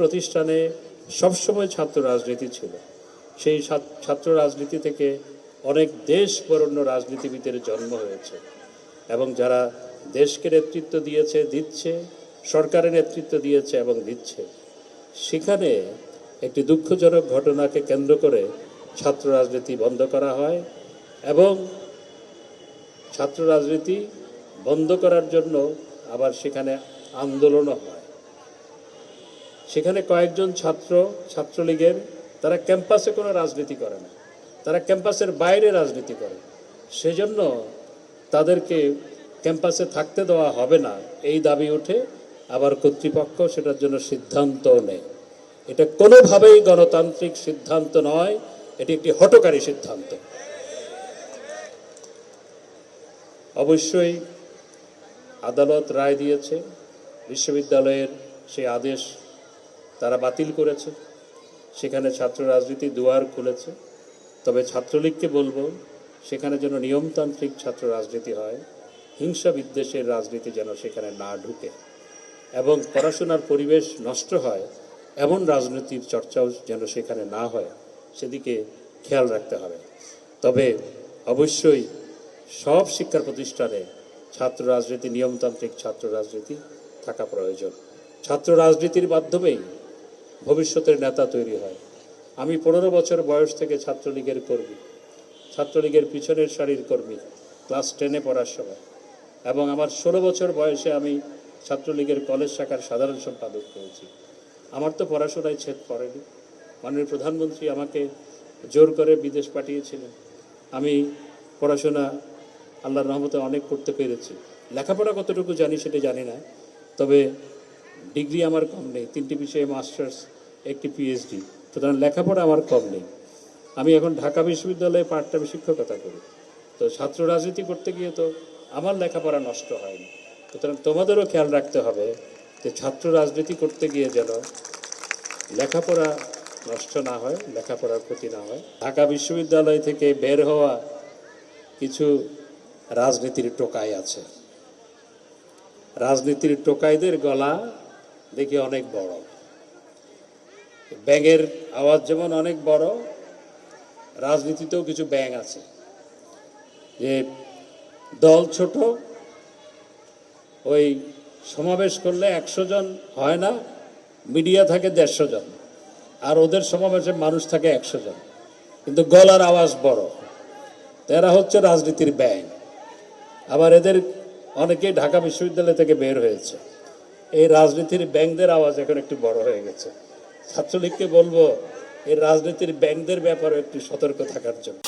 প্রতিষ্ঠানে সবসময় ছাত্র রাজনীতি ছিল। সেই ছাত্র রাজনীতি থেকে অনেক দেশ বরণ্য রাজনীতিবিদের জন্ম হয়েছে এবং যারা দেশকে নেতৃত্ব দিয়েছে, দিচ্ছে, সরকারের নেতৃত্ব দিয়েছে এবং দিচ্ছে। সেখানে একটি দুঃখজনক ঘটনাকে কেন্দ্র করে ছাত্র রাজনীতি বন্ধ করা হয় এবং ছাত্র রাজনীতি বন্ধ করার জন্য আবার সেখানে আন্দোলনও হয়। সেখানে কয়েকজন ছাত্র, ছাত্রলীগের, তারা ক্যাম্পাসে কোনো রাজনীতি করে না। তারা ক্যাম্পাসের বাইরে রাজনীতি করে। সেজন্য তাদেরকে ক্যাম্পাসে থাকতে দেওয়া হবে না। এই দাবি ওঠে আবার কর্তৃপক্ষ সেটার জন্য সিদ্ধান্ত নেয়। এটা কোনোভাবেই গণতান্ত্রিক সিদ্ধান্ত নয়, এটি একটি হটকারী সিদ্ধান্ত। অবশ্যই আদালত রায় দিয়েছে, বিশ্ববিদ্যালয়ের সেই আদেশ তারা বাতিল করেছে। সেখানে ছাত্র রাজনীতি দুয়ার খুলেছে। তবে ছাত্রলীগকে বলব, সেখানে যেন নিয়মতান্ত্রিক ছাত্র রাজনীতি হয়, হিংসা বিদ্বেষের রাজনীতি যেন সেখানে না ঢুকে এবং পড়াশোনার পরিবেশ নষ্ট হয়, এমন রাজনীতির চর্চাও যেন সেখানে না হয়, সেদিকে খেয়াল রাখতে হবে। তবে অবশ্যই সব শিক্ষা প্রতিষ্ঠানে ছাত্র রাজনীতি, নিয়মতান্ত্রিক ছাত্র রাজনীতি থাকা প্রয়োজন। ছাত্র রাজনীতির মাধ্যমেই ভবিষ্যতের নেতা তৈরি হয়। আমি পনেরো বছর বয়স থেকে ছাত্রলীগের কর্মী, ছাত্রলীগের পিছনের সারির কর্মী, ক্লাস টেনে পড়ার সময়। এবং আমার ষোলো বছর বয়সে আমি ছাত্রলীগের কলেজ শাখার সাধারণ সম্পাদক হয়েছি। আমার তো পড়াশোনায় ছেদ পড়েনি। মাননীয় প্রধানমন্ত্রী আমাকে জোর করে বিদেশ পাঠিয়েছিলেন। আমি পড়াশোনা আল্লাহর রহমতে অনেক করতে পেরেছি। লেখাপড়া কতটুকু জানি সেটা জানি না। তবে ডিগ্রি আমার কম নেই, তিনটি বিষয়ে মাস্টার্স একটি পিএইচডি সুতরাং লেখাপড়া আমার কম নেই। আমি এখন ঢাকা বিশ্ববিদ্যালয়ে পার্ট টাইম শিক্ষকতা করি। তো ছাত্র রাজনীতি করতে গিয়ে তো আমার লেখাপড়া নষ্ট হয়নি। সুতরাং তোমাদেরও খেয়াল রাখতে হবে যে ছাত্র রাজনীতি করতে গিয়ে যেন লেখাপড়া নষ্ট না হয়, লেখাপড়ার ক্ষতি না হয়। ঢাকা বিশ্ববিদ্যালয় থেকে বের হওয়া কিছু রাজনীতির টোকাই আছে। রাজনীতির টোকাইদের গলা দেখি অনেক বড়। ব্যাঙের আওয়াজ যেমন অনেক বড়, রাজনীতিতেও কিছু ব্যাঙ আছে। যে দল ছোট, ওই সমাবেশ করলে একশো জন হয় না, মিডিয়া থাকে দেড়শো জন, আর ওদের সমাবেশে মানুষ থাকে একশো জন। কিন্তু গলার আওয়াজ বড়। এরা হচ্ছে রাজনীতির ব্যাঙ। আবার এদের অনেকেই ঢাকা বিশ্ববিদ্যালয় থেকে বের হয়েছে। এই রাজনীতির ব্যাংকদের আওয়াজ এখন একটু বড় হয়ে গেছে। ছাত্রলীগকে বলব, এই রাজনীতির ব্যাংকদের ব্যাপারে একটু সতর্ক থাকার জন্য।